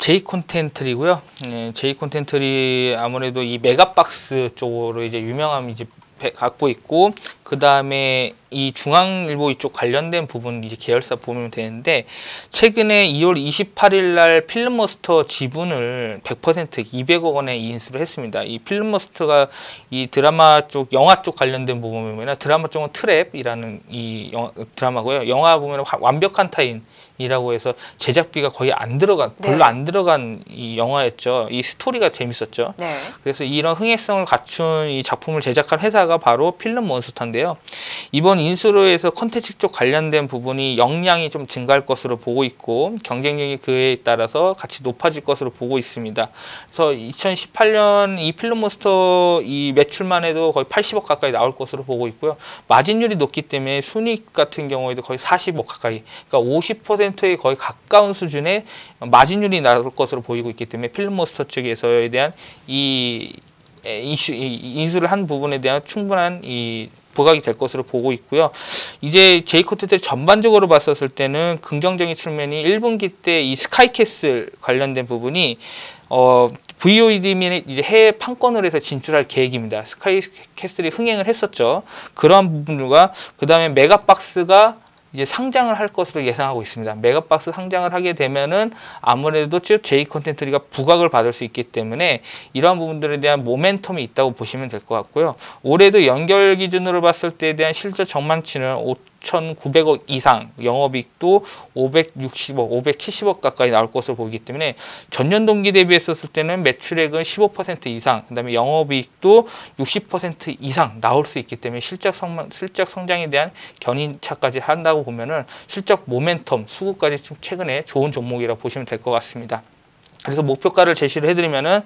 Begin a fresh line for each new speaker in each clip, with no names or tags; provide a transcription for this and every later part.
제이 콘텐트리고요. 네, 제이 콘텐트리 아무래도 이 메가박스 쪽으로 이제 유명함이 이제 배- 갖고 있고 그 다음에 이 중앙일보 이쪽 관련된 부분 이제 계열사 보면 되는데 최근에 2월 28일 날 필름머스터 지분을 100% 200억 원에 인수를 했습니다. 이 필름머스터가 이 드라마 쪽 영화 쪽 관련된 부분 보면 드라마 쪽은 트랩이라는 이 영화, 드라마고요. 영화 보면 완벽한 타인이라고 해서 제작비가 거의 안 들어간 별로
네.
안 들어간 이 영화였죠. 이 스토리가 재밌었죠.
네.
그래서 이런 흥행성을 갖춘 이 작품을 제작한 회사가 바로 필름 몬스터인데요. 이번 인수로 해서 컨텐츠 쪽 관련된 부분이 역량이 좀 증가할 것으로 보고 있고 경쟁력이 그에 따라서 같이 높아질 것으로 보고 있습니다. 그래서 2018년 이 필름 몬스터 이 매출만 해도 거의 80억 가까이 나올 것으로 보고 있고요. 마진율이 높기 때문에 순이익 같은 경우에도 거의 40억 가까이, 그러니까 50%에 거의 가까운 수준의 마진율이 나올 것으로 보이고 있기 때문에 필름 몬스터 측에서에 대한 이 에, 이슈 이- 이 인수를 한 부분에 대한 충분한 이 부각이 될 것으로 보고 있고요. 이제 제이코테트 전반적으로 봤었을 때는 긍정적인 측면이 1분기 때 이 스카이캐슬 관련된 부분이 어 VOD 및 이제 해외 판권을 해서 진출할 계획입니다. 스카이캐슬이 흥행을 했었죠. 그러한 부분과 그 다음에 메가박스가 이제 상장을 할 것으로 예상하고 있습니다. 메가박스 상장을 하게 되면은 아무래도 쭉 제이 컨텐츠가 부각을 받을 수 있기 때문에 이러한 부분들에 대한 모멘텀이 있다고 보시면 될 것 같고요. 올해도 연결 기준으로 봤을 때에 대한 실적 전망치는 5,900억 이상, 영업이익도 560억, 570억 가까이 나올 것으로 보이기 때문에 전년 동기 대비했었을 때는 매출액은 15% 이상, 그다음에 영업이익도 60% 이상 나올 수 있기 때문에 실적 성 실적 성장에 대한 견인차까지 한다고 보면은 실적 모멘텀 수급까지 좀 최근에 좋은 종목이라고 보시면 될 것 같습니다. 그래서 목표가를 제시를 해드리면은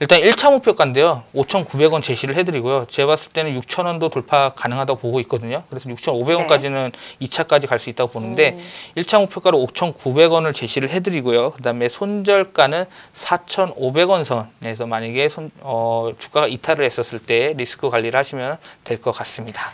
일단 1차 목표가인데요. 5,900원 제시를 해드리고요. 제가 봤을 때는 6,000원도 돌파 가능하다고 보고 있거든요. 그래서 6,500원까지는 2차까지 갈 수 있다고 보는데
음.
1차 목표가로 5,900원을 제시를 해드리고요. 그 다음에 손절가는 4,500원 선에서 만약에 손, 어, 주가가 이탈을 했었을 때 리스크 관리를 하시면 될 것 같습니다.